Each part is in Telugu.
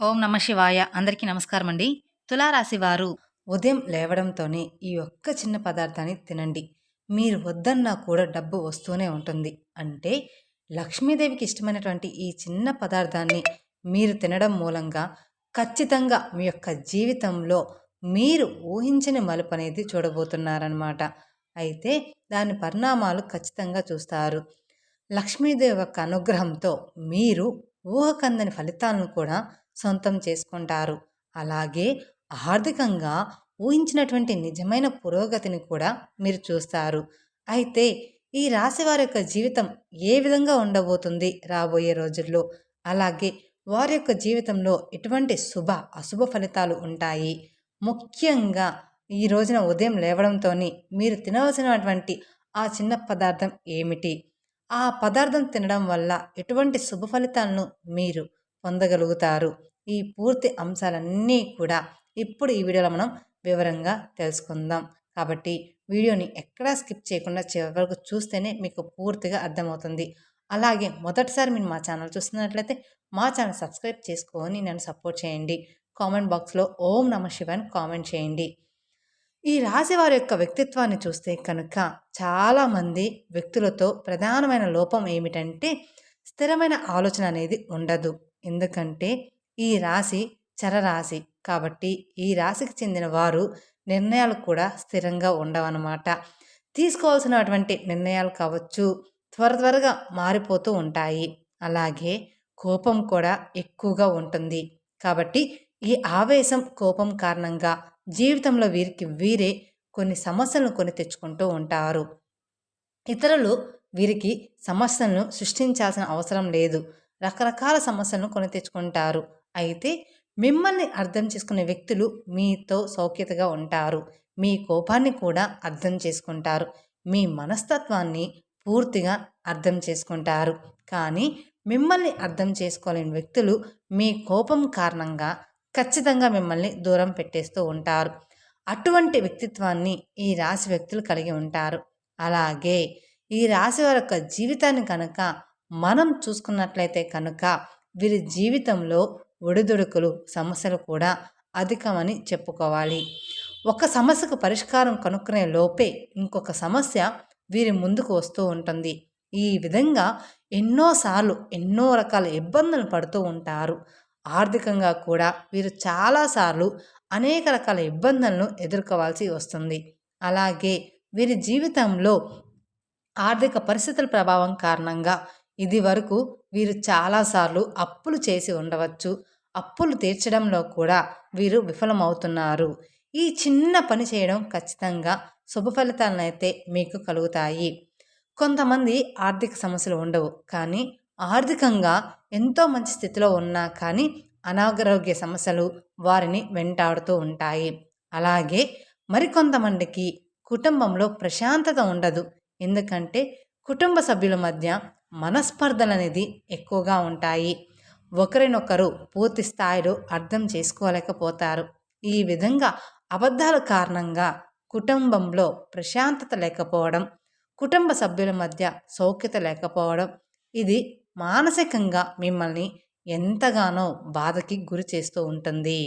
ఓం నమ శివాయ. అందరికీ నమస్కారం అండి తులారాశి వారు ఉదయం లేవడంతోనే ఈ ఒక్క చిన్న పదార్థాన్ని తినండి. మీరు వద్దన్నా కూడా డబ్బు వస్తూనే ఉంటుంది. అంటే లక్ష్మీదేవికి ఇష్టమైనటువంటి ఈ చిన్న పదార్థాన్ని మీరు తినడం మూలంగా ఖచ్చితంగా మీ యొక్క జీవితంలో మీరు ఊహించని మలుపు అనేది చూడబోతున్నారనమాట అయితే దాని పరిణామాలు ఖచ్చితంగా చూస్తారు. లక్ష్మీదేవి యొక్క అనుగ్రహంతో మీరు ఊహకందని ఫలితాలను కూడా సొంతం చేసుకుంటారు. అలాగే ఆర్థికంగా ఊహించినటువంటి నిజమైన పురోగతిని కూడా మీరు చూస్తారు. అయితే ఈ రాశి వారి యొక్క జీవితం ఏ విధంగా ఉండబోతుంది రాబోయే రోజుల్లో? అలాగే వారి యొక్క జీవితంలో ఎటువంటి శుభ అశుభ ఫలితాలు ఉంటాయి? ముఖ్యంగా ఈ రోజున ఉదయం లేవడంతో మీరు తినవలసినటువంటి ఆ చిన్న పదార్థం ఏమిటి? ఆ పదార్థం తినడం వల్ల ఎటువంటి శుభ ఫలితాలను మీరు పొందగలుగుతారు. ఈ పూర్తి అంశాలన్నీ కూడా ఇప్పుడు ఈ వీడియోలో మనం వివరంగా తెలుసుకుందాం. కాబట్టి వీడియోని ఎక్కడా స్కిప్ చేయకుండా చివరి చూస్తేనే మీకు పూర్తిగా అర్థమవుతుంది. అలాగే మొదటిసారి మీరు మా ఛానల్ చూస్తున్నట్లయితే మా ఛానల్ సబ్స్క్రైబ్ చేసుకొని నన్ను సపోర్ట్ చేయండి. కామెంట్ బాక్స్లో ఓం నమ శివాని కామెంట్ చేయండి. ఈ రాశి వారి యొక్క వ్యక్తిత్వాన్ని చూస్తే కనుక చాలామంది వ్యక్తులతో ప్రధానమైన లోపం ఏమిటంటే స్థిరమైన ఆలోచన అనేది ఉండదు. ఎందుకంటే ఈ రాశి చరరాశి కాబట్టి ఈ రాశికి చెందిన వారు నిర్ణయాలు కూడా స్థిరంగా ఉండవన్నమాట. తీసుకోవాల్సినటువంటి నిర్ణయాలు కావచ్చు త్వర త్వరగా మారిపోతూ ఉంటాయి. అలాగే కోపం కూడా ఎక్కువగా ఉంటుంది. కాబట్టి ఈ ఆవేశం కోపం కారణంగా జీవితంలో వీరికి వీరే కొన్ని సమస్యలను కొని తెచ్చుకుంటూ ఉంటారు. ఇతరులు వీరికి సమస్యలను సృష్టించాల్సిన అవసరం లేదు. రకరకాల సమస్యలను కొని తెచ్చుకుంటారు. అయితే మిమ్మల్ని అర్థం చేసుకునే వ్యక్తులు మీతో సౌఖ్యతగా ఉంటారు. మీ కోపాన్ని కూడా అర్థం చేసుకుంటారు. మీ మనస్తత్వాన్ని పూర్తిగా అర్థం చేసుకుంటారు. కానీ మిమ్మల్ని అర్థం చేసుకోలేని వ్యక్తులు మీ కోపం కారణంగా ఖచ్చితంగా మిమ్మల్ని దూరం పెట్టేస్తూ ఉంటారు. అటువంటి వ్యక్తిత్వాన్ని ఈ రాశి వ్యక్తులు కలిగి ఉంటారు. అలాగే ఈ రాశి వారి యొక్క జీవితాన్ని కనుక మనం చూసుకున్నట్లయితే కనుక వీరి జీవితంలో ఒడిదుడుకులు సమస్యలు కూడా అధికమని చెప్పుకోవాలి. ఒక సమస్యకు పరిష్కారం కనుక్కునే లోపే ఇంకొక సమస్య వీరి ముందుకు వస్తూ ఉంటుంది. ఈ విధంగా ఎన్నోసార్లు ఎన్నో రకాల ఇబ్బందులు పడుతూ ఉంటారు. ఆర్థికంగా కూడా వీరు చాలాసార్లు అనేక రకాల ఇబ్బందులను ఎదుర్కోవాల్సి వస్తుంది. అలాగే వీరి జీవితంలో ఆర్థిక పరిస్థితుల ప్రభావం కారణంగా ఇది వరకు వీరు చాలాసార్లు అప్పులు చేసి ఉండవచ్చు. అప్పులు తీర్చడంలో కూడా వీరు విఫలమవుతున్నారు. ఈ చిన్న పని చేయడం ఖచ్చితంగా శుభ ఫలితాలనైతే మీకు కలుగుతాయి. కొంతమంది ఆర్థిక సమస్యలు ఉండవు. కానీ ఆర్థికంగా ఎంతో మంచి స్థితిలో ఉన్నా కానీ అనారోగ్య సమస్యలు వారిని వెంటాడుతూ ఉంటాయి. అలాగే మరికొంతమందికి కుటుంబంలో ప్రశాంతత ఉండదు. ఎందుకంటే కుటుంబ సభ్యుల మధ్య మనస్పర్ధలు అనేది ఎక్కువగా ఉంటాయి. ఒకరినొకరు పూర్తి స్థాయిలో అర్థం చేసుకోలేకపోతారు. ఈ విధంగా అబద్ధాల కారణంగా కుటుంబంలో ప్రశాంతత లేకపోవడం కుటుంబ సభ్యుల మధ్య సౌఖ్యత లేకపోవడం ఇది మానసికంగా మిమ్మల్ని ఎంతగానో బాధకి గురి చేస్తూ ఉంటుంది.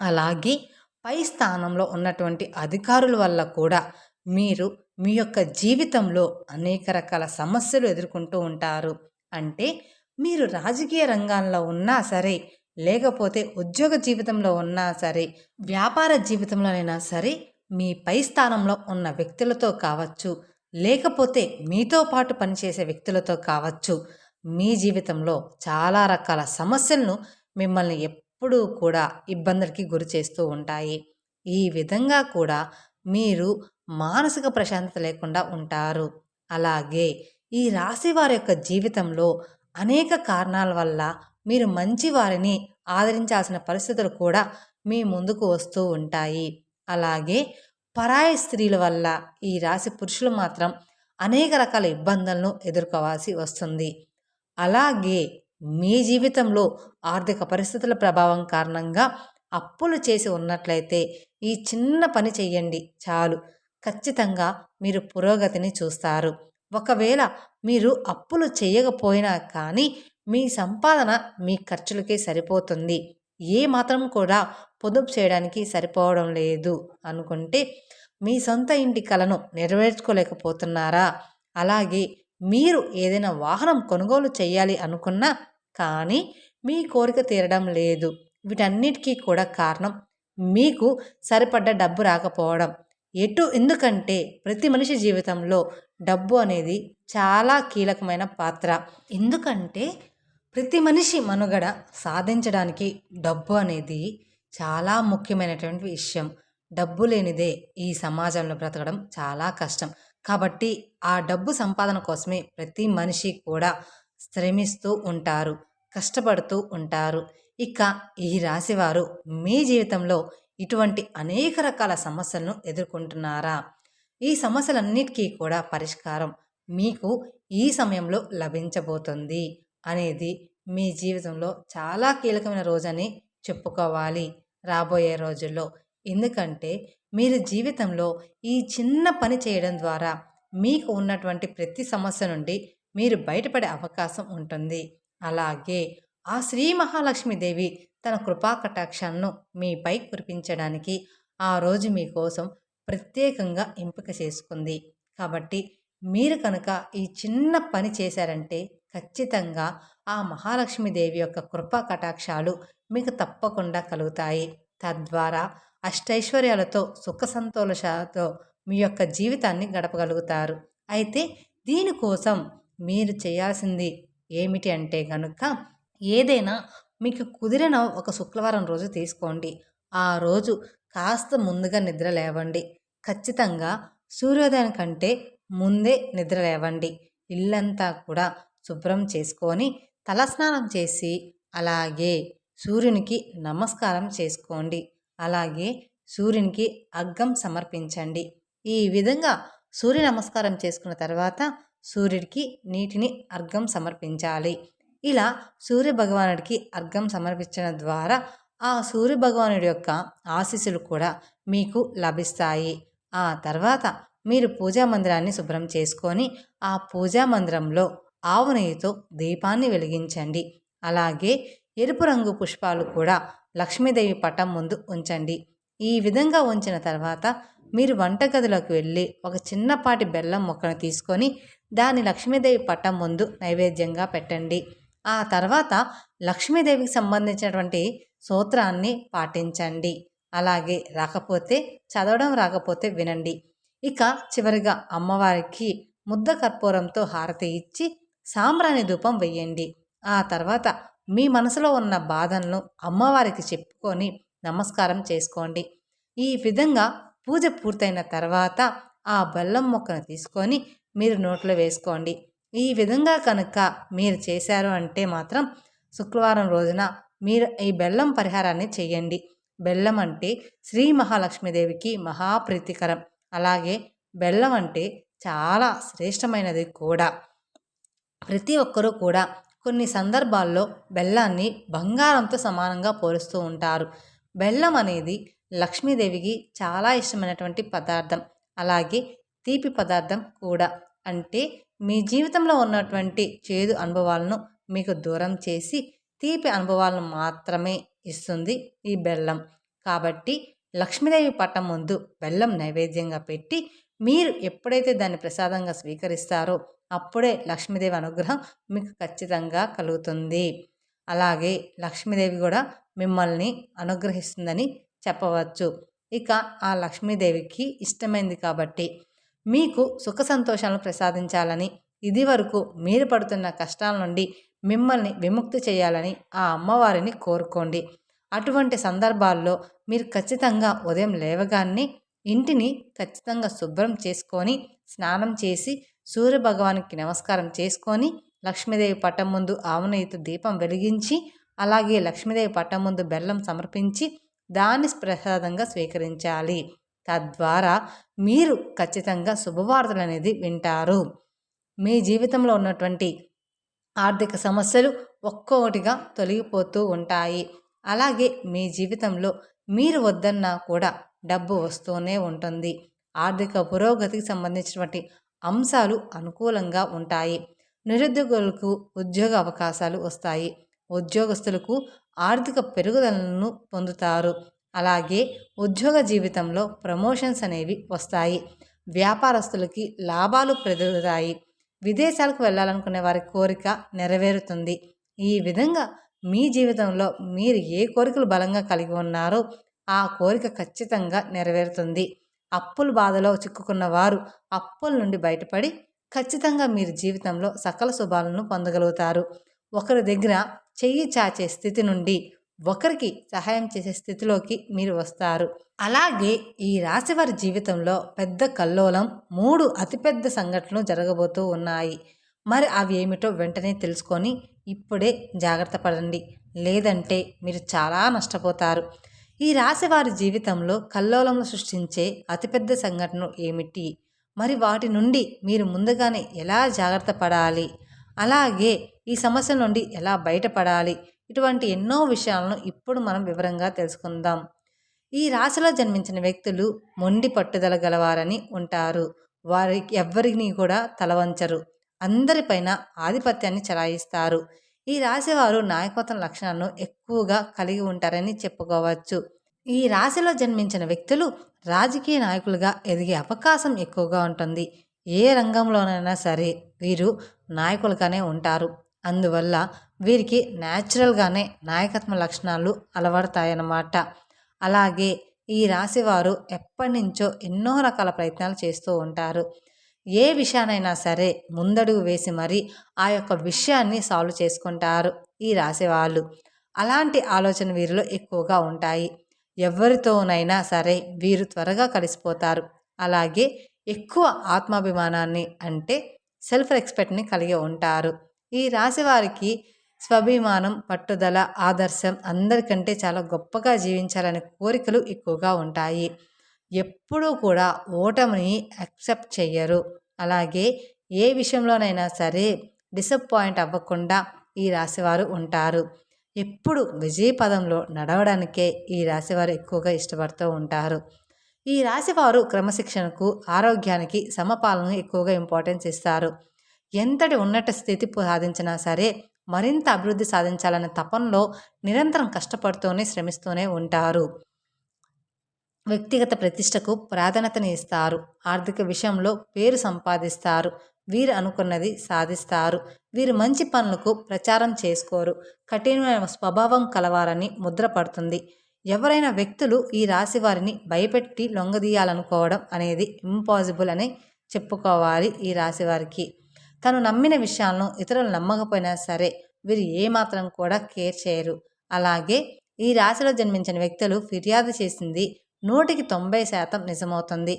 అలాగే పై స్థానంలో ఉన్నటువంటి అధికారుల వల్ల కూడా మీరు మీ యొక్క జీవితంలో అనేక రకాల సమస్యలు ఎదుర్కొంటూ ఉంటారు. అంటే మీరు రాజకీయ రంగాల్లో ఉన్నా సరే లేకపోతే ఉద్యోగ జీవితంలో ఉన్నా సరే వ్యాపార జీవితంలోనైనా సరే మీ పై స్థానంలో ఉన్న వ్యక్తులతో కావచ్చు లేకపోతే మీతో పాటు పనిచేసే వ్యక్తులతో కావచ్చు మీ జీవితంలో చాలా రకాల సమస్యలను మిమ్మల్ని ఎప్పుడూ కూడా ఇబ్బందులకి గురి చేస్తూ ఉంటాయి. ఈ విధంగా కూడా మీరు మానసిక ప్రశాంతత లేకుండా ఉంటారు. అలాగే ఈ రాశి వారి యొక్క జీవితంలో అనేక కారణాల వల్ల మీరు మంచి వారిని ఆదరించాల్సిన పరిస్థితులు కూడా మీ ముందుకు వస్తూ ఉంటాయి. అలాగే పరాయి స్త్రీల వల్ల ఈ రాశి పురుషులు మాత్రం అనేక రకాల ఇబ్బందులను ఎదుర్కోవాల్సి వస్తుంది. అలాగే మీ జీవితంలో ఆర్థిక పరిస్థితుల ప్రభావం కారణంగా అప్పులు చేసి ఉన్నట్లయితే ఈ చిన్న పని చెయ్యండి చాలు. ఖచ్చితంగా మీరు పురోగతిని చూస్తారు. ఒకవేళ మీరు అప్పులు చేయకపోయినా కానీ మీ సంపాదన మీ ఖర్చులకే సరిపోతుంది. ఏ మాత్రం కూడా పొదుపు చేయడానికి సరిపోవడం లేదు అనుకుంటే మీ సొంత ఇంటి కలను నెరవేర్చుకోలేకపోతున్నారా? అలాగే మీరు ఏదైనా వాహనం కొనుగోలు చేయాలి అనుకున్నా కానీ మీ కోరిక తీరడం లేదు. వీటన్నిటికీ కూడా కారణం మీకు సరిపడ్డ డబ్బు రాకపోవడం. ఎటు ఎందుకంటే ప్రతి మనిషి జీవితంలో డబ్బు అనేది చాలా కీలకమైన పాత్ర. ఎందుకంటే ప్రతి మనిషి మనుగడ సాధించడానికి డబ్బు అనేది చాలా ముఖ్యమైనటువంటి విషయం. డబ్బు లేనిదే ఈ సమాజంలో బ్రతకడం చాలా కష్టం. కాబట్టి ఆ డబ్బు సంపాదన కోసమే ప్రతి మనిషి కూడా శ్రమిస్తూ ఉంటారు కష్టపడుతూ ఉంటారు. ఇక ఈ రాశివారు మీ జీవితంలో ఇటువంటి అనేక రకాల సమస్యలను ఎదుర్కొంటున్నారా? ఈ సమస్యలన్నిటికీ కూడా పరిష్కారం మీకు ఈ సమయంలో లభించబోతుంది అనేది మీ జీవితంలో చాలా కీలకమైన రోజని చెప్పుకోవాలి రాబోయే రోజుల్లో. ఎందుకంటే మీరు జీవితంలో ఈ చిన్న పని చేయడం ద్వారా మీకు ఉన్నటువంటి ప్రతి సమస్య నుండి మీరు బయటపడే అవకాశం ఉంటుంది. అలాగే ఆ శ్రీ మహాలక్ష్మీదేవి తన కృపా కటాక్షాలను మీపై కురిపించడానికి ఆ రోజు మీకోసం ప్రత్యేకంగా ఎంపిక చేసుకుంది. కాబట్టి మీరు కనుక ఈ చిన్న పని చేశారంటే ఖచ్చితంగా ఆ మహాలక్ష్మీదేవి యొక్క కృపా కటాక్షాలు మీకు తప్పకుండా కలుగుతాయి. తద్వారా అష్టైశ్వర్యాలతో సుఖ సంతోషాలతో మీ యొక్క జీవితాన్ని గడపగలుగుతారు. అయితే దీనికోసం మీరు చేయాల్సింది ఏమిటి అంటే కనుక ఏదైనా మీకు కుదిరిన ఒక శుక్రవారం రోజు తీసుకోండి. ఆ రోజు కాస్త ముందుగా నిద్ర లేవండి. ఖచ్చితంగా సూర్యోదయం కంటే ముందే నిద్ర లేవండి. ఇల్లంతా కూడా శుభ్రం చేసుకొని తలస్నానం చేసి అలాగే సూర్యునికి నమస్కారం చేసుకోండి. అలాగే సూర్యునికి అగ్గం సమర్పించండి. ఈ విధంగా సూర్య నమస్కారం చేసుకున్న తర్వాత సూర్యుడికి నీటిని అర్ఘం సమర్పించాలి. ఇలా సూర్య భగవానుడికి అర్ఘం సమర్పించడం ద్వారా ఆ సూర్య భగవానుడి యొక్క ఆశీస్సులు కూడా మీకు లభిస్తాయి. ఆ తర్వాత మీరు పూజా మందిరాన్ని శుభ్రం చేసుకొని ఆ పూజా మందిరంలో ఆవు నెయ్యితో దీపాన్ని వెలిగించండి. అలాగే ఎరుపు రంగు పుష్పాలు కూడా లక్ష్మీదేవి పటం ముందు ఉంచండి. ఈ విధంగా ఉంచిన తర్వాత మీరు వంటగదిలోకి వెళ్ళి ఒక చిన్నపాటి బెల్లం మొక్కను తీసుకొని దాన్ని లక్ష్మీదేవి పట్టం ముందు నైవేద్యంగా పెట్టండి. ఆ తర్వాత లక్ష్మీదేవికి సంబంధించినటువంటి సూత్రాన్ని పాటించండి. అలాగే రాకపోతే చదవడం రాకపోతే వినండి. ఇక చివరిగా అమ్మవారికి ముద్ద కర్పూరంతో హారతి ఇచ్చి సాంబ్రాణి ధూపం వెయ్యండి. ఆ తర్వాత మీ మనసులో ఉన్న బాధలను అమ్మవారికి చెప్పుకొని నమస్కారం చేసుకోండి. ఈ విధంగా పూజ పూర్తయిన తర్వాత ఆ బెల్లం మొక్కను తీసుకొని మీరు నోట్లో వేసుకోండి. ఈ విధంగా కనుక మీరు చేశారు అంటే మాత్రం శుక్రవారం రోజున మీరు ఈ బెల్లం పరిహారాన్ని చేయండి. బెల్లం అంటే శ్రీ మహాలక్ష్మీదేవికి మహాప్రీతికరం. అలాగే బెల్లం అంటే చాలా శ్రేష్టమైనది కూడా. ప్రతి ఒక్కరూ కూడా కొన్ని సందర్భాల్లో బెల్లాన్ని బంగారంతో సమానంగా పోలుస్తూ ఉంటారు. బెల్లం అనేది లక్ష్మీదేవికి చాలా ఇష్టమైనటువంటి పదార్థం. అలాగే తీపి పదార్థం కూడా. అంటే మీ జీవితంలో ఉన్నటువంటి చేదు అనుభవాలను మీకు దూరం చేసి తీపి అనుభవాలను మాత్రమే ఇస్తుంది ఈ బెల్లం. కాబట్టి లక్ష్మీదేవి పట్టం ముందు బెల్లం నైవేద్యంగా పెట్టి మీరు ఎప్పుడైతే దాన్ని ప్రసాదంగా స్వీకరిస్తారో అప్పుడే లక్ష్మీదేవి అనుగ్రహం మీకు ఖచ్చితంగా కలుగుతుంది. అలాగే లక్ష్మీదేవి కూడా మిమ్మల్ని అనుగ్రహిస్తుందని చెప్పవచ్చు. ఇక ఆ లక్ష్మీదేవికి ఇష్టమైంది కాబట్టి మీకు సుఖ సంతోషాలను ప్రసాదించాలని ఇది వరకు మీరు పడుతున్న కష్టాల నుండి మిమ్మల్ని విముక్తి చేయాలని ఆ అమ్మవారిని కోరుకోండి. అటువంటి సందర్భాల్లో మీరు ఖచ్చితంగా ఉదయం లేవగానే ఇంటిని ఖచ్చితంగా శుభ్రం చేసుకొని స్నానం చేసి సూర్య భగవానికి నమస్కారం చేసుకొని లక్ష్మీదేవి పట్టం ముందు ఆవునెయ్యితో దీపం వెలిగించి అలాగే లక్ష్మీదేవి పట్టం ముందు బెల్లం సమర్పించి దాన్ని ప్రసాదంగా స్వీకరించాలి. తద్వారా మీరు ఖచ్చితంగా శుభవార్తలు అనేది వింటారు. మీ జీవితంలో ఉన్నటువంటి ఆర్థిక సమస్యలు ఒక్కొక్కటిగా తొలగిపోతూ ఉంటాయి. అలాగే మీ జీవితంలో మీరు వద్దన్నా కూడా డబ్బు వస్తూనే ఉంటుంది. ఆర్థిక పురోగతికి సంబంధించినటువంటి అంశాలు అనుకూలంగా ఉంటాయి. నిరుద్యోగులకు ఉద్యోగ అవకాశాలు వస్తాయి. ఉద్యోగస్తులకు ఆర్థిక పెరుగుదలను పొందుతారు. అలాగే ఉద్యోగ జీవితంలో ప్రమోషన్స్ అనేవి వస్తాయి. వ్యాపారస్తులకి లాభాలు పెరుగుతాయి. విదేశాలకు వెళ్ళాలనుకునే వారి కోరిక నెరవేరుతుంది. ఈ విధంగా మీ జీవితంలో మీరు ఏ కోరికలు బలంగా కలిగి ఉన్నారో ఆ కోరిక ఖచ్చితంగా నెరవేరుతుంది. అప్పుల బాధలో చిక్కుకున్న వారు అప్పుల నుండి బయటపడి ఖచ్చితంగా మీరు జీవితంలో సకల శుభాలను పొందగలుగుతారు. ఒకరి దగ్గర చెయ్యి చాచే స్థితి నుండి ఒకరికి సహాయం చేసే స్థితిలోకి మీరు వస్తారు. అలాగే ఈ రాశివారి జీవితంలో పెద్ద కల్లోలం మూడు అతిపెద్ద సంఘటనలు జరగబోతూ ఉన్నాయి. మరి అవి ఏమిటో వెంటనే తెలుసుకొని ఇప్పుడే జాగ్రత్త పడండి. లేదంటే మీరు చాలా నష్టపోతారు. ఈ రాశి వారి జీవితంలో కల్లోలంలో సృష్టించే అతిపెద్ద సంఘటనలు ఏమిటి? మరి వాటి నుండి మీరు ముందుగానే ఎలా జాగ్రత్త పడాలి? అలాగే ఈ సమస్య నుండి ఎలా బయటపడాలి? ఇటువంటి ఎన్నో విషయాలను ఇప్పుడు మనం వివరంగా తెలుసుకుందాం. ఈ రాశిలో జన్మించిన వ్యక్తులు మొండి పట్టుదల గలవారని ఉంటారు. వారికి ఎవ్వరిని కూడా తలవంచరు. అందరిపైన ఆధిపత్యాన్ని చలాయిస్తారు. ఈ రాశివారు నాయకత్వం లక్షణాలను ఎక్కువగా కలిగి ఉంటారని చెప్పుకోవచ్చు. ఈ రాశిలో జన్మించిన వ్యక్తులు రాజకీయ నాయకులుగా ఎదిగే అవకాశం ఎక్కువగా ఉంటుంది. ఏ రంగంలోనైనా సరే వీరు నాయకులుగానే ఉంటారు. అందువల్ల వీరికి న్యాచురల్గానే నాయకత్వ లక్షణాలు అలవడతాయన్నమాట. అలాగే ఈ రాశివారు ఎప్పటి నుంచో ఎన్నో రకాల ప్రయత్నాలు చేస్తూ ఉంటారు. ఏ విషయానైనా సరే ముందడుగు వేసి మరి ఆ యొక్క విషయాన్ని సాల్వ్ చేసుకుంటారు ఈ రాశి వాళ్ళు అలాంటి ఆలోచన వీరిలో ఎక్కువగా ఉంటాయి. ఎవరితోనైనా సరే వీరు త్వరగా కలిసిపోతారు. అలాగే ఎక్కువ ఆత్మాభిమానాన్ని అంటే సెల్ఫ్ రెస్పెక్ట్ని కలిగి ఉంటారు. ఈ రాశి వారికి స్వాభిమానం పట్టుదల ఆదర్శం అందరికంటే చాలా గొప్పగా జీవించాలనే కోరికలు ఎక్కువగా ఉంటాయి. ఎప్పుడూ కూడా ఓటమిని యాక్సెప్ట్ చేయరు అలాగే ఏ విషయంలోనైనా సరే డిసప్పాయింట్ అవ్వకుండా ఈ రాశివారు ఉంటారు. ఎప్పుడు విజయ పదంలో నడవడానికే ఈ రాశివారు ఎక్కువగా ఇష్టపడుతూ ఉంటారు. ఈ రాశివారు క్రమశిక్షణకు ఆరోగ్యానికి సమపాలను ఎక్కువగా ఇంపార్టెన్స్ ఇస్తారు. ఎంతటి ఉన్నత స్థితి సాధించినా సరే మరింత అభివృద్ధి సాధించాలనే తపనలో నిరంతరం కష్టపడుతూనే శ్రమిస్తూనే ఉంటారు. వ్యక్తిగత ప్రతిష్టకు ప్రాధాన్యతని ఇస్తారు. ఆర్థిక విషయంలో పేరు సంపాదిస్తారు. వీరు అనుకున్నది సాధిస్తారు. వీరు మంచి పనులకు ప్రచారం చేసుకోరు. కఠినమైన స్వభావం కలవారని ముద్రపడుతుంది ఎవరైనా వ్యక్తులు ఈ రాశి వారిని భయపెట్టి లొంగదీయాలనుకోవడం అనేది ఇంపాసిబుల్ అని చెప్పుకోవాలి ఈ రాశి వారికి. తను నమ్మిన విషయాలను ఇతరులు నమ్మకపోయినా సరే వీరు ఏమాత్రం కూడా కేర్ చేయరు. అలాగే ఈ రాశిలో జన్మించిన వ్యక్తులు ఫిర్యాదు చేసింది నూటికి తొంభై శాతం నిజమవుతుంది.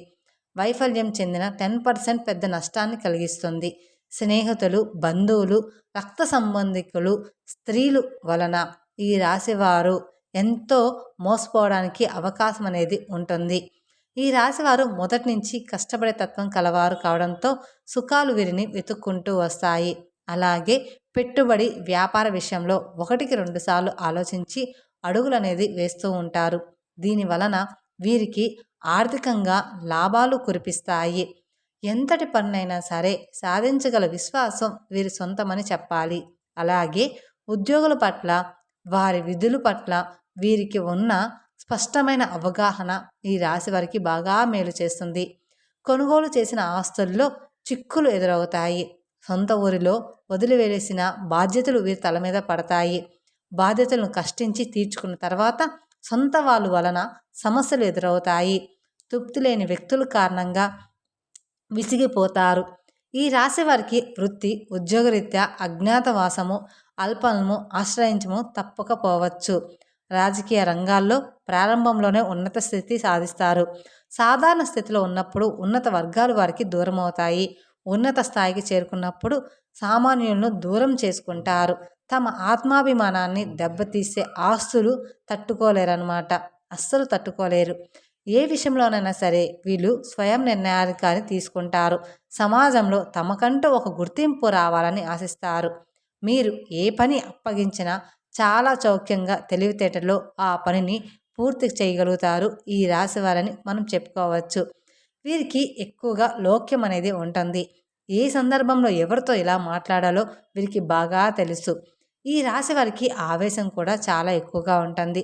వైఫల్యం చెందిన టెన్ పర్సెంట్ పెద్ద నష్టాన్ని కలిగిస్తుంది. స్నేహితులు బంధువులు రక్త సంబంధికులు స్త్రీలు వలన ఈ రాశివారు ఎంతో మోసపోవడానికి అవకాశం అనేది ఉంటుంది. ఈ రాశివారు మొదటి నుంచి కష్టపడే తత్వం కలవారు కావడంతో సుఖాలు వీరిని వెతుక్కుంటూ వస్తాయి. అలాగే పెట్టుబడి వ్యాపార విషయంలో ఒకటికి రెండుసార్లు ఆలోచించి అడుగులు అనేది వేస్తూ ఉంటారు. దీని వలన వీరికి ఆర్థికంగా లాభాలు కురిపిస్తాయి. ఎంతటి పన్నైనా సరే సాధించగల విశ్వాసం వీరి సొంతమని చెప్పాలి. అలాగే ఉద్యోగుల పట్ల వారి విధుల పట్ల వీరికి ఉన్న స్పష్టమైన అవగాహన ఈ రాశి వారికి బాగా మేలు చేస్తుంది. కొనుగోలు చేసిన ఆస్తుల్లో చిక్కులు ఎదురవుతాయి. సొంత ఊరిలో వదిలివేసిన బాధ్యతలు వీరి తల మీద పడతాయి. బాధ్యతలను కష్టించి తీర్చుకున్న తర్వాత సొంత వాళ్ళు వలన సమస్యలు ఎదురవుతాయి. తృప్తి లేని వ్యక్తుల కారణంగా విసిగిపోతారు. ఈ రాశి వారికి వృత్తి ఉద్యోగరీత్యా అజ్ఞాతవాసము అల్పనము ఆశ్రయించము తప్పకపోవచ్చు రాజకీయ రంగాల్లో ప్రారంభంలోనే ఉన్నత స్థితి సాధిస్తారు. సాధారణ స్థితిలో ఉన్నప్పుడు ఉన్నత వర్గాలు వారికి దూరం అవుతాయి ఉన్నత స్థాయికి చేరుకున్నప్పుడు సామాన్యులను దూరం చేసుకుంటారు. తమ ఆత్మాభిమానాన్ని దెబ్బతీసే ఆస్తులు తట్టుకోలేరన్నమాట. అస్సలు తట్టుకోలేరు. ఏ విషయంలోనైనా సరే వీళ్ళు స్వయం నిర్ణయాధికారి తీసుకుంటారు. సమాజంలో తమకంటూ ఒక గుర్తింపు రావాలని ఆశిస్తారు. మీరు ఏ పని అప్పగించినా చాలా చౌక్యంగా తెలివితేటలో ఆ పనిని పూర్తి చేయగలుగుతారు ఈ రాశి వారని మనం చెప్పుకోవచ్చు. వీరికి ఎక్కువగా లోక్యం అనేది ఉంటుంది. ఏ సందర్భంలో ఎవరితో ఎలా మాట్లాడాలో వీరికి బాగా తెలుసు. ఈ రాశి వారికి ఆవేశం కూడా చాలా ఎక్కువగా ఉంటుంది.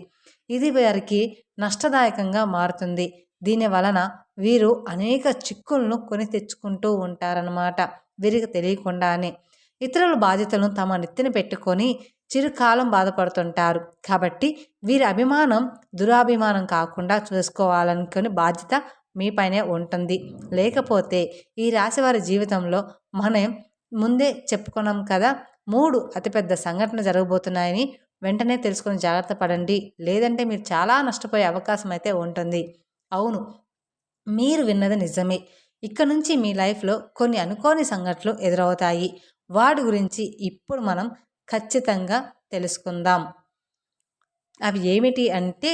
ఇది వారికి నష్టదాయకంగా మారుతుంది. దీని వలన వీరు అనేక చిక్కులను కొని తెచ్చుకుంటూ ఉంటారనమాట వీరికి తెలియకుండానే ఇతరుల బాధ్యతలను తమ నెత్తిన పెట్టుకొని చిరుకాలం బాధపడుతుంటారు. కాబట్టి వీరి అభిమానం దురాభిమానం కాకుండా చూసుకోవాలనుకుని బాధ్యత మీపైనే ఉంటుంది. లేకపోతే ఈ రాశి వారి జీవితంలో మనం ముందే చెప్పుకున్నాం కదా మూడు అతిపెద్ద సంఘటన జరగబోతున్నాయని వెంటనే తెలుసుకొని జాగ్రత్త పడండి. లేదంటే మీరు చాలా నష్టపోయే అవకాశం అయితే ఉంటుంది. అవును మీరు విన్నది నిజమే. ఇక్కడ నుంచి మీ లైఫ్లో కొన్ని అనుకోని సంఘటనలు ఎదురవుతాయి. వాటి గురించి ఇప్పుడు మనం ఖచ్చితంగా తెలుసుకుందాం. అవి ఏమిటి అంటే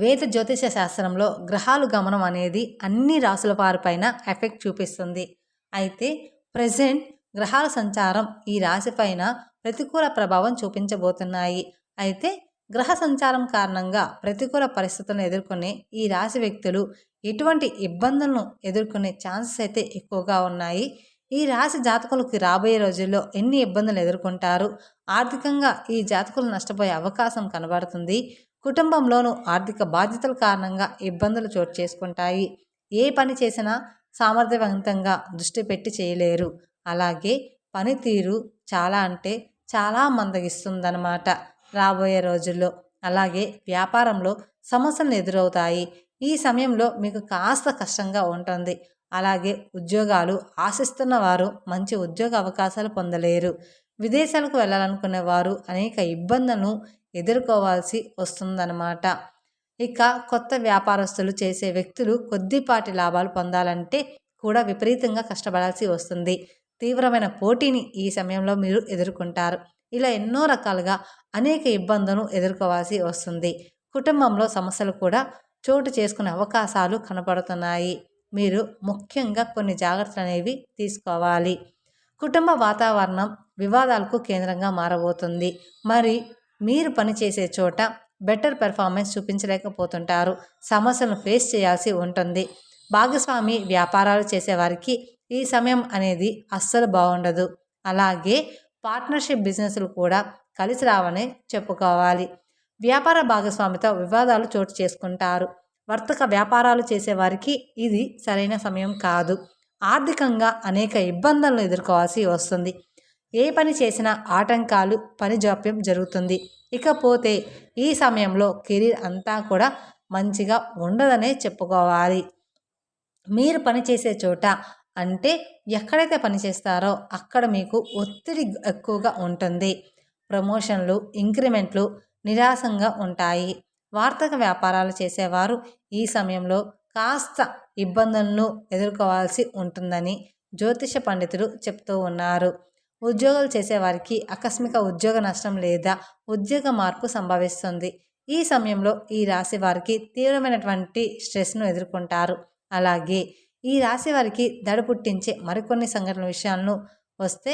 వేద జ్యోతిష శాస్త్రంలో గ్రహాలు గమనం అనేది అన్ని రాసుల వారిపైన ఎఫెక్ట్ చూపిస్తుంది. అయితే ప్రజెంట్ గ్రహాల సంచారం ఈ రాశిపైన ప్రతికూల ప్రభావం చూపించబోతున్నాయి. అయితే గ్రహ సంచారం కారణంగా ప్రతికూల పరిస్థితులను ఎదుర్కొనే ఈ రాశి వ్యక్తులు ఎటువంటి ఇబ్బందులను ఎదుర్కొనే ఛాన్సెస్ అయితే ఎక్కువగా ఉన్నాయి. ఈ రాశి జాతకులకి రాబోయే రోజుల్లో ఎన్ని ఇబ్బందులు ఎదుర్కొంటారు? ఆర్థికంగా ఈ జాతకులు నష్టపోయే అవకాశం కనబడుతుంది. కుటుంబంలోనూ ఆర్థిక బాధ్యతల కారణంగా ఇబ్బందులు చోటు చేసుకుంటాయి. ఏ పని చేసినా సామర్థ్యవంతంగా దృష్టి పెట్టి చేయలేరు. అలాగే పనితీరు చాలా అంటే చాలా మందగిస్తుందన్నమాట రాబోయే రోజుల్లో. అలాగే వ్యాపారంలో సమస్యలు ఎదురవుతాయి. ఈ సమయంలో మీకు కాస్త కష్టంగా ఉంటుంది. అలాగే ఉద్యోగాలు ఆశిస్తున్న వారు మంచి ఉద్యోగ అవకాశాలు పొందలేరు. విదేశాలకు వెళ్ళాలనుకునే వారు అనేక ఇబ్బందులను ఎదుర్కోవాల్సి వస్తుందన్నమాట. ఇక కొత్త వ్యాపారస్తులు చేసే వ్యక్తులు కొద్దిపాటి లాభాలు పొందాలంటే కూడా విపరీతంగా కష్టపడాల్సి వస్తుంది. తీవ్రమైన పోటీని ఈ సమయంలో మీరు ఎదుర్కొంటారు. ఇలా ఎన్నో రకాలుగా అనేక ఇబ్బందులను ఎదుర్కోవాల్సి వస్తుంది. కుటుంబంలో సమస్యలు కూడా చోటు చేసుకునే అవకాశాలు కనపడుతున్నాయి. మీరు ముఖ్యంగా కొన్ని జాగ్రత్తలు అనేవి తీసుకోవాలి. కుటుంబ వాతావరణం వివాదాలకు కేంద్రంగా మారబోతుంది. మరి మీరు పనిచేసే చోట బెటర్ పెర్ఫార్మెన్స్ చూపించలేకపోతుంటారు. సమస్యలను ఫేస్ చేయాల్సి ఉంటుంది. భాగస్వామి వ్యాపారాలు చేసేవారికి ఈ సమయం అనేది అస్సలు బాగుండదు. అలాగే పార్ట్నర్షిప్ బిజినెస్లు కూడా కలిసి రావని చెప్పుకోవాలి. వ్యాపార భాగస్వామితో వివాదాలు చోటు చేసుకుంటారు. వర్తక వ్యాపారాలు చేసేవారికి ఇది సరైన సమయం కాదు. ఆర్థికంగా అనేక ఇబ్బందులను ఎదుర్కోవాల్సి వస్తుంది. ఏ పని చేసినా ఆటంకాలు పని జాప్యం జరుగుతుంది. ఇకపోతే ఈ సమయంలో కెరీర్ అంతా కూడా మంచిగా ఉండదనే చెప్పుకోవాలి. మీరు పనిచేసే చోట అంటే ఎక్కడైతే పనిచేస్తారో అక్కడ మీకు ఒత్తిడి ఎక్కువగా ఉంటుంది. ప్రమోషన్లు ఇంక్రిమెంట్లు నిరాశంగా ఉంటాయి. వార్తక వ్యాపారాలు చేసేవారు. ఈ సమయంలో కాస్త ఇబ్బందులను ఎదుర్కోవాల్సి ఉంటుందని జ్యోతిష పండితులు చెప్తూ ఉన్నారు. ఉద్యోగాలు చేసేవారికి ఆకస్మిక ఉద్యోగ నష్టం లేదా ఉద్యోగ మార్పు సంభవిస్తుంది. ఈ సమయంలో ఈ రాశి వారికి తీవ్రమైనటువంటి స్ట్రెస్ను ఎదుర్కొంటారు. అలాగే ఈ రాశి వారికి దడ పుట్టించే మరికొన్ని సంఘటనల విషయాలను వస్తే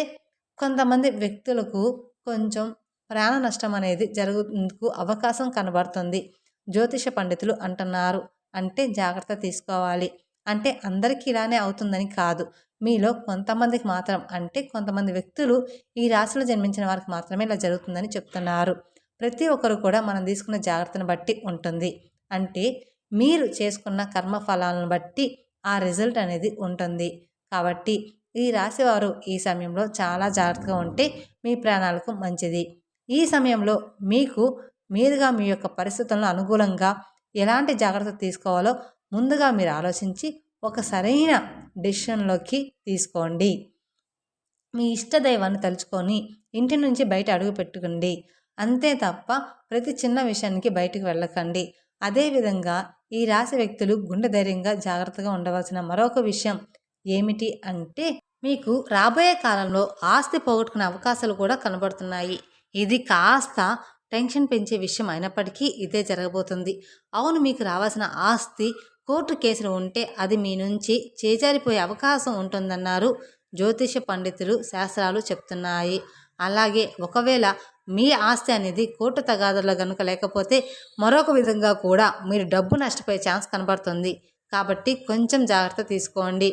కొంతమంది వ్యక్తులకు కొంచెం ప్రాణ నష్టం అనేది జరుగుకు అవకాశం కనబడుతుంది. జ్యోతిష పండితులు అంటున్నారు. అంటే జాగ్రత్త తీసుకోవాలి. అంటే అందరికీ ఇలానే అవుతుందని కాదు. మీలో కొంతమందికి మాత్రం అంటే కొంతమంది వ్యక్తులు ఈ రాశిలో జన్మించిన వారికి మాత్రమే ఇలా జరుగుతుందని చెప్తున్నారు. ప్రతి ఒక్కరు కూడా మనం తీసుకున్న జాగ్రత్తను బట్టి ఉంటుంది. అంటే మీరు చేసుకున్న కర్మ ఫలాలను బట్టి ఆ రిజల్ట్ అనేది ఉంటుంది. కాబట్టి ఈ రాశివారు ఈ సమయంలో చాలా జాగ్రత్తగా ఉంటే మీ ప్రాణాలకు మంచిది. ఈ సమయంలో మీకు మీరుగా మీ యొక్క పరిస్థితులను అనుకూలంగా ఎలాంటి జాగ్రత్త తీసుకోవాలో ముందుగా మీరు ఆలోచించి ఒక సరైన డెసిషన్లోకి తీసుకోండి. మీ ఇష్టదైవాన్ని తలుచుకొని ఇంటి నుంచి బయట అడుగు పెట్టుకోండి. అంతే తప్ప ప్రతి చిన్న విషయానికి బయటకు వెళ్ళకండి. అదేవిధంగా ఈ రాశి వ్యక్తులు గుండె ధైర్యంగా జాగ్రత్తగా ఉండవలసిన మరొక విషయం ఏమిటి అంటే మీకు రాబోయే కాలంలో ఆస్తి పోగొట్టుకునే అవకాశాలు కూడా కనబడుతున్నాయి. ఇది కాస్త టెన్షన్ పెంచే విషయం అయినప్పటికీ ఇదే జరగబోతుంది. అవును మీకు రావాల్సిన ఆస్తి కోర్టు కేసులు ఉంటే అది మీ నుంచి చేజారిపోయే అవకాశం ఉంటుందన్నారు జ్యోతిష పండితులు శాస్త్రాలు చెప్తున్నాయి. అలాగే ఒకవేళ మీ ఆస్తి అనేది కోర్టు తగాదుల్లో కనుక లేకపోతే మరొక విధంగా కూడా మీరు డబ్బు నష్టపోయే ఛాన్స్ కనబడుతుంది. కాబట్టి కొంచెం జాగ్రత్త తీసుకోండి.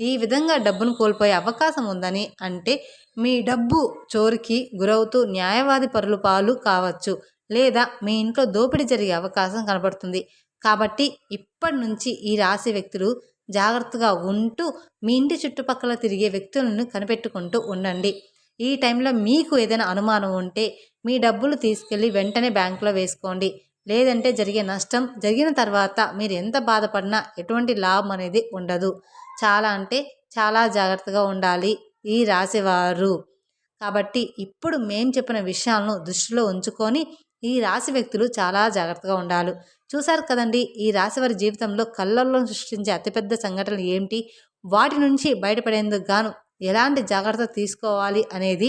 ఈ విధంగా డబ్బును కోల్పోయే అవకాశం ఉందని అంటే మీ డబ్బు చోరికి గురవుతూ న్యాయవాది పరుల పాలు కావచ్చు లేదా మీ ఇంట్లో దోపిడీ జరిగే అవకాశం కనబడుతుంది. కాబట్టి ఇప్పటి నుంచి ఈ రాశి వ్యక్తులు జాగ్రత్తగా ఉంటూ మీ ఇంటి చుట్టుపక్కల తిరిగే వ్యక్తులను కనిపెట్టుకుంటూ ఉండండి. ఈ టైంలో మీకు ఏదైనా అనుమానం ఉంటే మీ డబ్బులు తీసుకెళ్ళి వెంటనే బ్యాంకులో వేసుకోండి. లేదంటే జరిగే నష్టం జరిగిన తర్వాత మీరు ఎంత బాధపడినా ఎటువంటి లాభం అనేది ఉండదు. చాలా అంటే చాలా జాగ్రత్తగా ఉండాలి ఈ రాశివారు. కాబట్టి ఇప్పుడు మేం చెప్పిన విషయాలను దృష్టిలో ఉంచుకొని ఈ రాశి వ్యక్తులు చాలా జాగ్రత్తగా ఉండాలి. చూశారు కదండి ఈ రాశి వారి జీవితంలో కళ్ళల్లో సృష్టించే అతిపెద్ద సంఘటనలు ఏమిటి? వాటి నుంచి బయటపడేందుకు గాను ఎలాంటి జాగ్రత్త తీసుకోవాలి అనేది